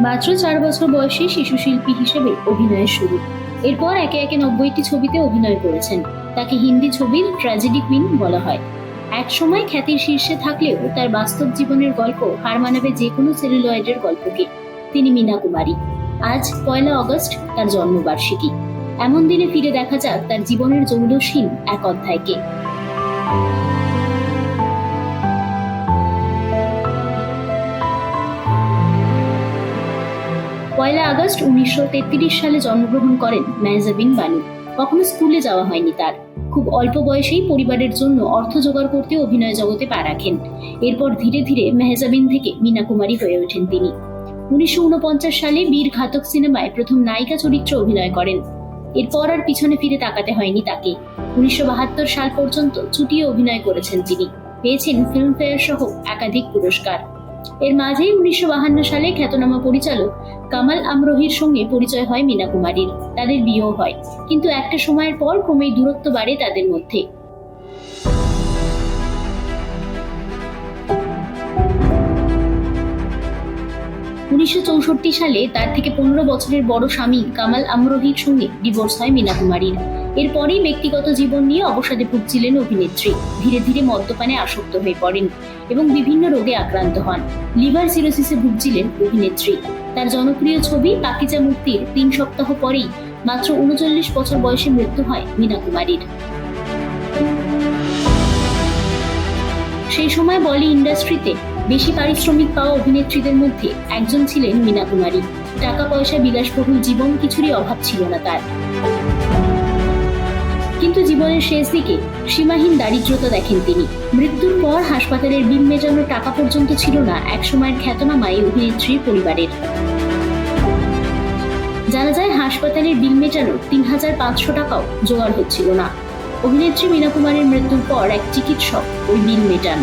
মাত্র চার বছর বয়সে শিশু শিল্পী হিসেবে অভিনয়ের শুরু। এরপর একে একে নব্বইটি ছবিতে অভিনয় করেছেন। তাকে হিন্দি ছবির ট্র্যাজেডি কুইন বলা হয়। এক সময় খ্যাতির শীর্ষে থাকলেও তার বাস্তব জীবনের গল্প হার মানাবে যে কোনো সেলুলয়েডের গল্পকে। তিনি মীনা কুমারী। আজ পয়লা অগস্ট তার জন্মবার্ষিকী। এমন দিনে ফিরে দেখা যাক তার জীবনের জৌলসীন এক অধ্যায়কে। পয়লা আগস্ট উনিশশো তেত্রিশ সালে জন্মগ্রহণ করেন মেহজাবিন বানু কখনো স্কুলে যাওয়া হয়নি তার। খুব অল্প বয়সেই পরিবারের জন্য অর্থ জোগাড় করতে অভিনয় জগতে পা রাখেন। এরপর ধীরে ধীরে মেহজাবিন থেকে মীনা কুমারী হয়ে ওঠেন তিনি। উনিশশো উনপঞ্চাশ সালে বীর ঘাতক সিনেমায় প্রথম নায়িকা চরিত্রে অভিনয় করেন। এরপর আর পিছনে ফিরে তাকাতে হয়নি তাকে। উনিশশো বাহাত্তর সাল পর্যন্ত চুটিয়ে অভিনয় করেছেন তিনি। পেয়েছেন ফিল্মফেয়ার সহ একাধিক পুরস্কার। এর মাঝেই উনিশশো সালে খ্যাতনামা পরিচালক কামাল আমরোহির সঙ্গে পরিচয় হয় মীনা কুমারীর। তাদের বিয়েও হয়, কিন্তু একটা সময়ের পর ক্রমেই দূরত্ব বাড়ে তাদের মধ্যে। উনিশশো চৌষট্টি সালে তার থেকে পনেরো বছরের বড় স্বামী কামাল আমরোহির সঙ্গে ডিভোর্স হয় মীনা কুমারীর। এরপরই ব্যক্তিগত জীবন নিয়ে অবসাদে ভুগছিলেন অভিনেত্রী। ধীরে ধীরে মদ্যপানে আসক্ত হয়ে পড়েন এবং বিভিন্ন রোগে আক্রান্ত হন। লিভার সিরোসিসে ভুগছিলেন অভিনেত্রী। তার জনপ্রিয় ছবি পাকিজা মুক্তির তিন সপ্তাহ পরেই মাত্র উনচল্লিশ বছর বয়সে মৃত্যু হয় মীনা কুমারীর। সেই সময় বলি ইন্ডাস্ট্রিতে বেশি পারিশ্রমিক পাওয়া অভিনেত্রীদের মধ্যে একজন ছিলেন মীনা কুমারী। টাকা পয়সা বিলাসবহুল জীবন কিছুরই অভাব ছিল না তার। কিন্তু জীবনের শেষ দিকে সীমাহীন দারিদ্রতা দেখেন তিনি। মৃত্যুর পর হাসপাতালের বিল মেটানোর টাকা পর্যন্ত ছিল না একসময়ের এই অভিনেত্রীর পরিবারের। জানা যায়, হাসপাতালের বিল মেটানোর তিন হাজার পাঁচশো টাকাও জোগাড় হচ্ছিল না। অভিনেত্রী মীনা কুমারের মৃত্যুর পর এক চিকিৎসক ওই বিল মেটান।